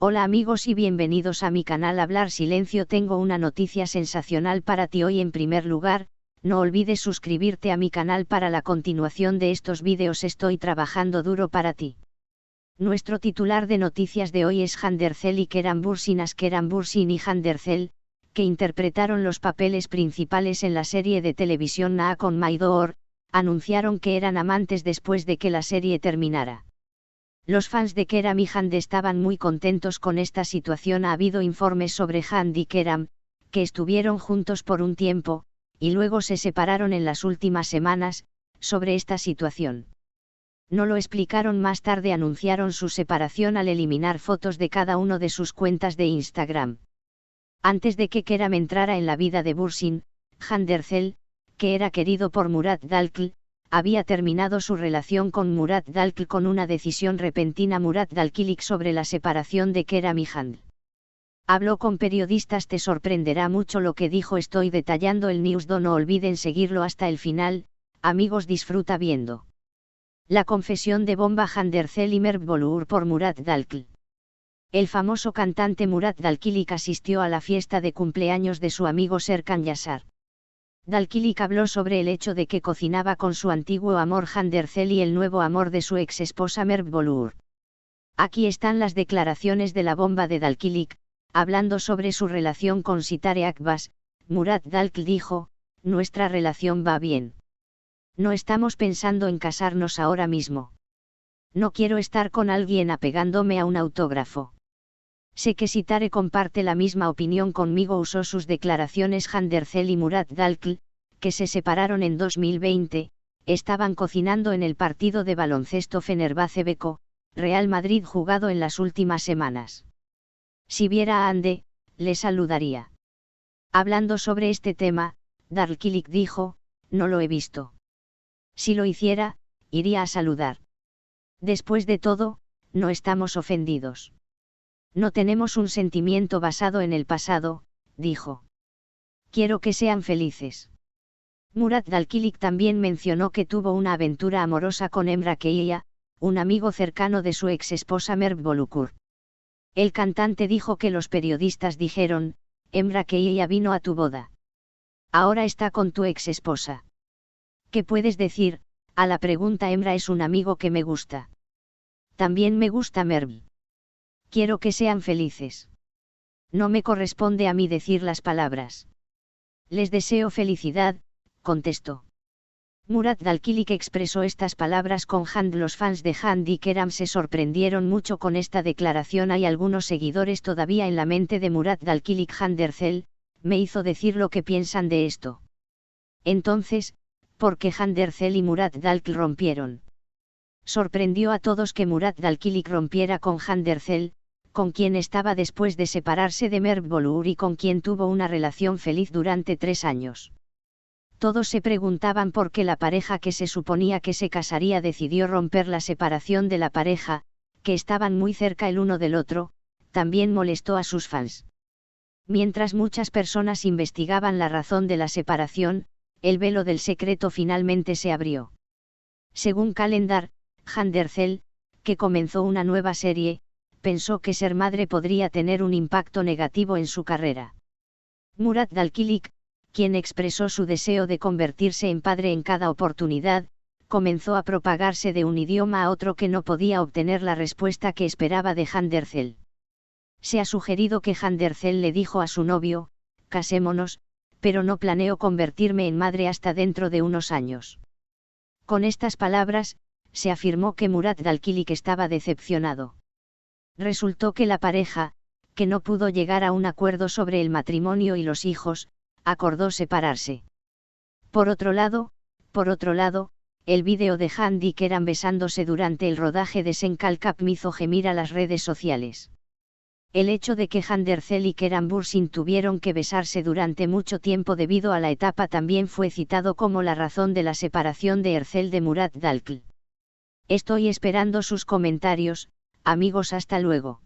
Hola amigos y bienvenidos a mi canal Hablar Silencio. Tengo una noticia sensacional para ti hoy en primer lugar, no olvides suscribirte a mi canal para la continuación de estos vídeos. Estoy trabajando duro para ti. Nuestro titular de noticias de hoy es Handercel y Keran Bursin Askeran Bursin y Handercel, que interpretaron los papeles principales en la serie de televisión Naa con Maidor, anunciaron que eran amantes después de que la serie terminara. Los fans de Keram y Hand estaban muy contentos con esta situación. Ha habido informes sobre Hand y Keram, que estuvieron juntos por un tiempo, y luego se separaron en las últimas semanas, sobre esta situación. No lo explicaron más tarde, anunciaron su separación al eliminar fotos de cada uno de sus cuentas de Instagram. Antes de que Keram entrara en la vida de Bursin, Handercel, que era querido por Murat Dalkl, había terminado su relación con Murat Dalkl con una decisión repentina Murat Dalkilik sobre la separación de Keram y Hand. Habló con periodistas te sorprenderá mucho lo que dijo estoy detallando el newsdo no olviden seguirlo hasta el final, amigos disfruta viendo. La confesión de Bomba Handercel y Bolur por Murat Dalkl. El famoso cantante Murat Dalkilik asistió a la fiesta de cumpleaños de su amigo Serkan Yasar. Dalkilik habló sobre el hecho de que cocinaba con su antiguo amor Handercel y el nuevo amor de su ex esposa Merv Bolur. Aquí están las declaraciones de la bomba de Dalkilik, hablando sobre su relación con Sitare Akbas, Murat Dalkl dijo, nuestra relación va bien. No estamos pensando en casarnos ahora mismo. No quiero estar con alguien apegándome a un autógrafo. Sé que Sitare comparte la misma opinión conmigo. Usó sus declaraciones Handercel y Murat Dalkl, que se separaron en 2020, estaban cocinando en el partido de baloncesto Fenerbahce Beko, Real Madrid jugado en las últimas semanas. Si viera a Ande, le saludaría. Hablando sobre este tema, Dalkilik dijo, no lo he visto. Si lo hiciera, iría a saludar. Después de todo, no estamos ofendidos. No tenemos un sentimiento basado en el pasado, dijo. Quiero que sean felices. Murat Dalkilik también mencionó que tuvo una aventura amorosa con Emra Keiya, un amigo cercano de su ex esposa Merv Bolukur. El cantante dijo que los periodistas dijeron, Emra Keiya vino a tu boda. Ahora está con tu ex esposa. ¿Qué puedes decir? A la pregunta Emra es un amigo que me gusta. También me gusta Merv. Quiero que sean felices. No me corresponde a mí decir las palabras. Les deseo felicidad, contestó. Murat Dalkilik expresó estas palabras con Hand. Los fans de Hand y Keram se sorprendieron mucho con esta declaración. Hay algunos seguidores todavía en la mente de Murat Dalkilik Handercel, me hizo decir lo que piensan de esto. Entonces, ¿por qué Handercel y Murat Dalkil rompieron? Sorprendió a todos que Murat Dalkilik rompiera con Handercel, con quien estaba después de separarse de Merv Bolur y con quien tuvo una relación feliz durante tres años. Todos se preguntaban por qué la pareja que se suponía que se casaría decidió romper la separación de la pareja, que estaban muy cerca el uno del otro, también molestó a sus fans. Mientras muchas personas investigaban la razón de la separación, el velo del secreto finalmente se abrió. Según Calendar, Handercel, que comenzó una nueva serie, pensó que ser madre podría tener un impacto negativo en su carrera. Murat Dalkilik, quien expresó su deseo de convertirse en padre en cada oportunidad, comenzó a propagarse de un idioma a otro que no podía obtener la respuesta que esperaba de Handercel. Se ha sugerido que Handercel le dijo a su novio, casémonos, pero no planeo convertirme en madre hasta dentro de unos años. Con estas palabras, se afirmó que Murat Dalkilik estaba decepcionado resultó que la pareja, que no pudo llegar a un acuerdo sobre el matrimonio y los hijos, acordó separarse. Por otro lado, por otro lado, el vídeo de Handy que eran besándose durante el rodaje de Senkalkap me hizo gemir a las redes sociales. El hecho de que Handercel y Keran Bursin tuvieron que besarse durante mucho tiempo debido a la etapa también fue citado como la razón de la separación de Ercel de Murat Dalkl. Estoy esperando sus comentarios, Amigos hasta luego.